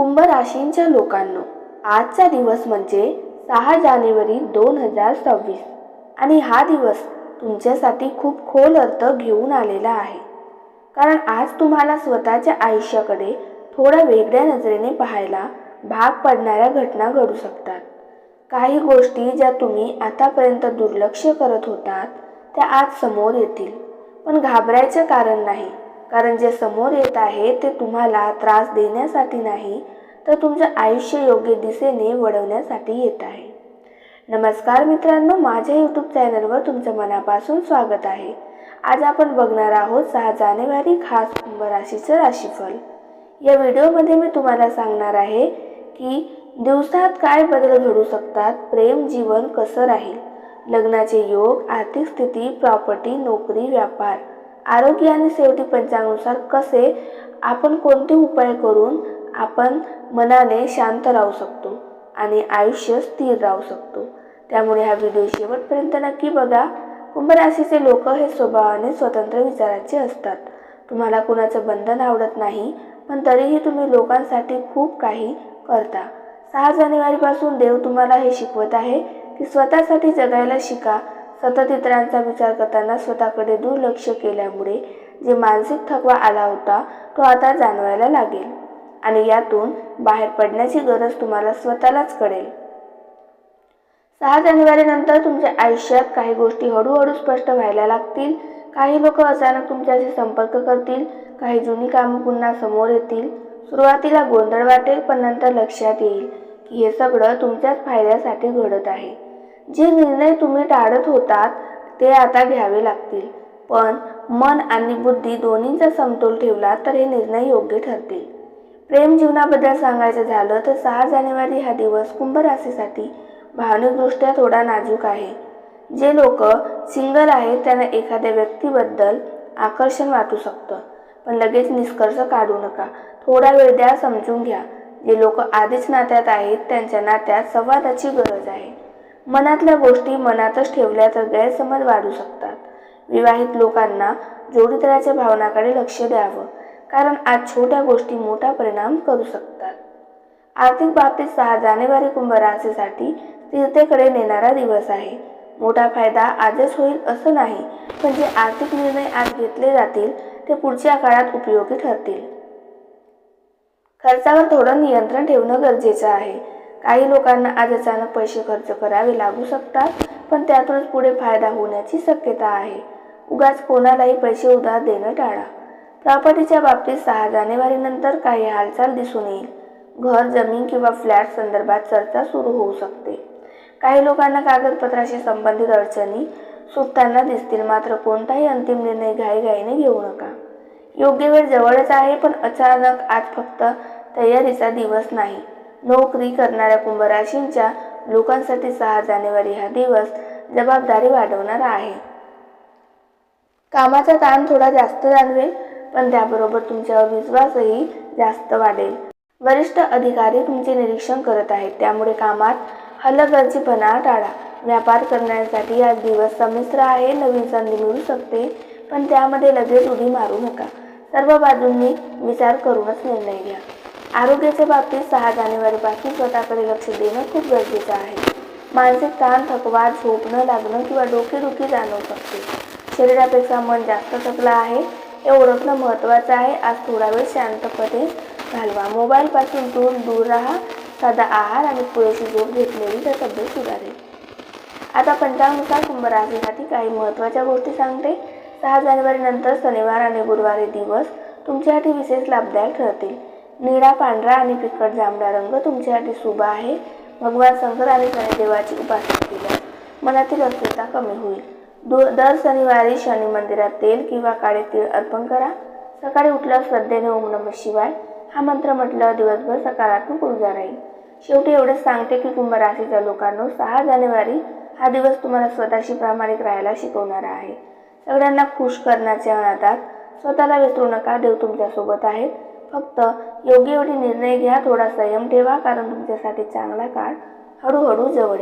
कुंभ राशींच्या लोकांनो आजचा दिवस म्हणजे सहा जानेवारी दोन हजार सव्वीस. आणि हा दिवस तुमच्यासाठी खूप खोल अर्थ घेऊन आलेला आहे. कारण आज तुम्हाला स्वतःच्या आयुष्याकडे थोड्या वेगळ्या नजरेने पाहायला भाग पडणाऱ्या घटना घडू शकतात. काही गोष्टी ज्या तुम्ही आतापर्यंत दुर्लक्ष करत होतात त्या आज समोर येतील. पण घाबरायचं कारण नाही. कारण जे समोर येत आहे ते तुम्हाला त्रास देण्यासाठी नाही तर तुमचं आयुष्य योग्य दिशेने वळवण्यासाठी येत आहे. नमस्कार मित्रांनो माझ्या यूट्यूब चॅनलवर तुमचं मनापासून स्वागत आहे. आज आपण बघणार आहोत सहा जानेवारी खास कुंभ राशीचं राशीफल. या व्हिडिओमध्ये मी तुम्हाला सांगणार आहे की दिवसात काय बदल घडू शकतात प्रेम जीवन कसं राहील लग्नाचे योग आर्थिक स्थिती प्रॉपर्टी नोकरी व्यापार. आरोग्य आणि शेवटी पंचांगानुसार कसे आपण कोणते उपाय करून आपण मनाने शांत राहू शकतो आणि आयुष्य स्थिर राहू शकतो? त्यामुळे हा व्हिडिओ शेवटपर्यंत नक्की बघा. कुंभराशीचे लोक हे स्वभावाने स्वतंत्र विचाराचे असतात. तुम्हाला कुणाचं बंधन आवडत नाही पण तरीही तुम्ही लोकांसाठी खूप काही करता. सहा जानेवारीपासून देव तुम्हाला हे शिकवत आहे की स्वतःसाठी जगायला शिका. सतत इतरांचा विचार करताना स्वतःकडे दुर्लक्ष केल्यामुळे जे मानसिक थकवा आला होता तो आता जाणवायला लागेल. आणि यातून बाहेर पडण्याची गरज तुम्हाला स्वतःलाच कळेल. सहा जानेवारीनंतर तुमच्या आयुष्यात काही गोष्टी हळूहळू स्पष्ट व्हायला लागतील. काही लोक अचानक तुमच्याशी संपर्क करतील. काही जुनी कामं पुन्हा समोर येतील. सुरुवातीला गोंधळ वाटेल पण नंतर लक्षात येईल की हे सगळं तुमच्याच फायद्यासाठी घडत आहे. जे निर्णय तुम्ही टाळत होतात ते आता घ्यावे लागतील. पण मन आणि बुद्धी दोन्हींचा समतोल ठेवला तर हे निर्णय योग्य ठरतील. प्रेम जीवनाबद्दल सांगायचं झालं तर सहा जानेवारी हा दिवस कुंभ राशीसाठी भावनिकदृष्ट्या थोडा नाजूक आहे. जे लोक सिंगल आहेत त्यांना एखाद्या व्यक्तीबद्दल आकर्षण वाटू शकतं. पण लगेच निष्कर्ष काढू नका. थोडा वेळ द्या समजून घ्या. जे लोक आधीच नात्यात आहेत त्यांच्या नात्यात संवादाची गरज आहे. मनातल्या गोष्टी मनातच ठेवल्या तर गैरसमज वाढू शकतात. विवाहित लोकांना जोडीदाराच्या भावनाकडे लक्ष द्यावं कारण आज छोट्या गोष्टी मोठा परिणाम करू शकतात. आर्थिक बाबतीत सहा जानेवारी कुंभ राशीसाठी स्थिरतेकडे नेणारा दिवस आहे. मोठा फायदा आजच होईल असं नाही पण जे आर्थिक निर्णय आज घेतले जातील ते पुढच्या काळात उपयोगी ठरतील. खर्चावर थोडं नियंत्रण ठेवणं गरजेचं आहे. काही लोकांना आज अचानक पैसे खर्च करावे लागू शकतात पण त्यातूनच पुढे फायदा होण्याची शक्यता आहे. उगाच कोणालाही पैसे उधार देणं टाळा. प्रॉपर्टीच्या बाबतीत सहा जानेवारीनंतर काही हालचाल दिसून येईल. घर जमीन किंवा फ्लॅट संदर्भात चर्चा सुरू होऊ शकते. काही लोकांना कागदपत्राशी संबंधित अडचणी सुटताना दिसतील मात्र कोणताही अंतिम निर्णय घाईघाईने घेऊ नका. योग्य वेळ जवळच आहे पण अचानक आज फक्त तयारीचा दिवस नाही. नोकरी करणाऱ्या कुंभराशींच्या लोकांसाठी सहा जानेवारी हा दिवस जबाबदारी वाढवणारा आहे. कामाचा ताण थोडा जास्त जाणवेल पण त्याबरोबर तुमच्यावर विश्वासही जास्त वाढेल. वरिष्ठ अधिकारी तुमचे निरीक्षण करत आहेत त्यामुळे कामात हलगर्जीपणा टाळा. व्यापार करण्यासाठी आज दिवस संमिश्र आहे नवीन संधी मिळू शकते पण त्यामध्ये लगेच उडी मारू नका. सर्व बाजूंनी विचार करूनच निर्णय घ्या. आरोग्याच्या बाबतीत सहा जानेवारीपासून स्वतःकडे लक्ष देणं खूप गरजेचं आहे. मानसिक ताण थकवा झोप न लागणं किंवा डोकेदुखी जाणवू शकते. शरीरापेक्षा मन जास्त थकलं आहे हे ओळखणं महत्त्वाचं आहे. आज थोडा वेळ शांतपणे घालवा. मोबाईलपासून दूर दूर राहा. साधा आहार आणि पुरेशी झोप घेतलेली तर तब्येत सुधारेल. आता पंचांगनुसार कुंभ राशीसाठी काही महत्त्वाच्या गोष्टी सांगते. सहा जानेवारीनंतर शनिवार आणि गुरुवारी दिवस तुमच्यासाठी विशेष लाभदायक ठरतील. निळा पांढरा आणि फिकट जांभळा रंग तुमच्यासाठी शुभ आहे. भगवान शंकर आणि शनिदेवाची उपासना केल्या मनातील अस्थिरता कमी होईल. दु दर शनिवारी शनी मंदिरात तेल किंवा काळे तीळ अर्पण करा. सकाळी उठल्यावर श्रद्धेने ओम नम शिवाय हा मंत्र म्हटल्यावर दिवसभर सकारात्मक ऊर्जा राहील. शेवटी एवढेच सांगते की कुंभ राशीच्या लोकांनो सहा जानेवारी हा दिवस तुम्हाला स्वतःशी प्रामाणिक राहायला शिकवणारा आहे. सगळ्यांना खुश करण्याच्या नादात स्वतःला विसरू नका देव तुमच्यासोबत आहेत फक्त योग्य एवढी निर्णय घ्या थोडा संयम ठेवा कारण तुमच्यासाठी चांगला काळ हळूहळू जवळ येतो.